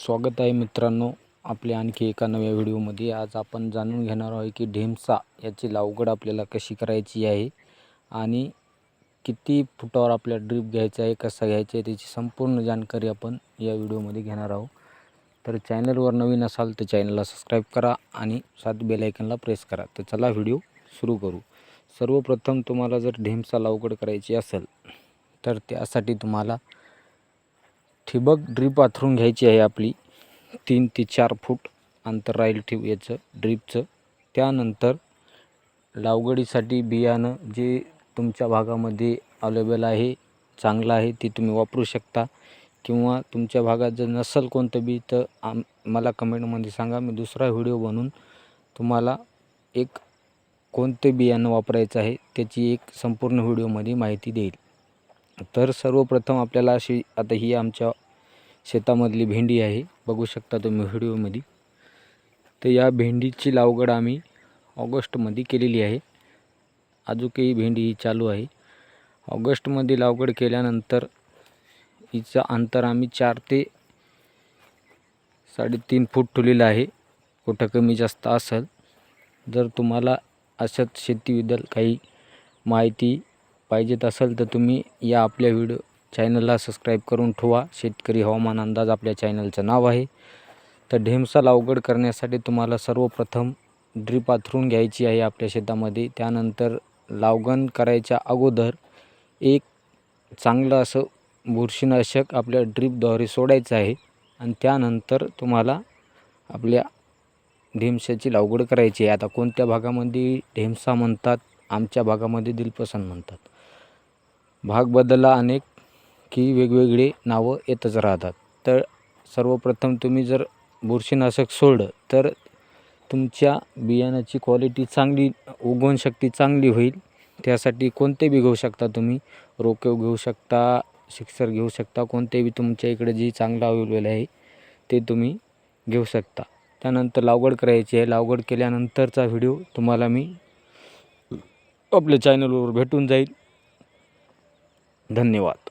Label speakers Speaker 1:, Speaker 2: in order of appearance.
Speaker 1: स्वागत आहे मित्रांनो आपल्या आणखी एका नव्या व्हिडिओमध्ये. आज आपण जाणून घेणार आहोत की ढेमसा याची लागवड आपल्याला कशी करायची आहे आणि किती फुटावर आपल्या ड्रीप घ्यायचा आहे कसा घ्यायचा आहे त्याची संपूर्ण जानकारी आपण या व्हिडिओमध्ये घेणार आहोत. तर चॅनलवर नवीन असाल तर चॅनलला सबस्क्राईब करा आणि सात बेलायकनला प्रेस करा. तर चला व्हिडिओ सुरू करू. सर्वप्रथम तुम्हाला जर ढेमसा लागवड करायची असेल तर त्यासाठी तुम्हाला ठिबक ड्रीप आथरून घ्यायची आहे आपली. तीन ते चार फूट अंतर राहील ठेव याचं ड्रीपचं. त्यानंतर लागवडीसाठी बियाणं जे तुमच्या भागामध्ये अवेलेबल आहे चांगलं आहे ते तुम्ही वापरू शकता. किंवा तुमच्या भागात जर नसेल कोणतं बी तर आम मला कमेंटमध्ये सांगा. मी दुसरा व्हिडिओ बनवून तुम्हाला एक कोणते बियाणं वापरायचं आहे त्याची एक संपूर्ण व्हिडिओमध्ये माहिती देईल. तर सर्वप्रथम आपल्याला अशी आता ही आमच्या शेतामधली भेंडी आहे. बघू शकता तुम्ही व्हिडिओमध्ये. तर या भेंडीची लागवड आम्ही ऑगस्टमध्ये केलेली आहे. अजूनही भेंडी ही चालू आहे. ऑगस्टमध्ये लागवड केल्यानंतर हिचं अंतर आम्ही चार ते साडेतीन फूट ठेवलेलं आहे. कुठं कमी जास्त असेल जर तुम्हाला अशाच शेतीबद्दल काही माहिती पाहिजेत असेल तर तुम्ही या आपल्या व्हिडिओ चॅनलला सबस्क्राईब करून ठेवा. शेतकरी हवामान अंदाज आपल्या चॅनलचं नाव आहे. तर ढेमसा लागवड करण्यासाठी तुम्हाला सर्वप्रथम ड्रीप आथरून घ्यायची आहे आपल्या शेतामध्ये. त्यानंतर लावगण करायच्या अगोदर एक चांगलं असं बुरशीनाशक आपल्या ड्रीपद्वारे सोडायचं आहे. आणि त्यानंतर तुम्हाला आपल्या ढेमशाची लागवड करायची आहे. आता कोणत्या भागामध्ये ढेमसा म्हणतात? आमच्या भागामध्ये दिलपसंत म्हणतात. भाग बदलला अनेक की वेगवेगळे नावं येतच राहतात. तर सर्वप्रथम तुम्ही जर बुरशीनाशक सोडलं तर तुमच्या बियाण्याची क्वालिटी चांगली उगवण शक्ती चांगली होईल. त्यासाठी कोणते बी घेऊ शकता तुम्ही? रोकेव घेऊ शकता शिक्सर घेऊ शकता कोणते बी तुमच्या इकडे जे चांगलं अवेलेबल आहे ते तुम्ही घेऊ शकता. त्यानंतर लागवड करायची आहे. लागवड केल्यानंतरचा व्हिडिओ तुम्हाला मी आपल्या चॅनलवर भेटून जाईल. धन्यवाद.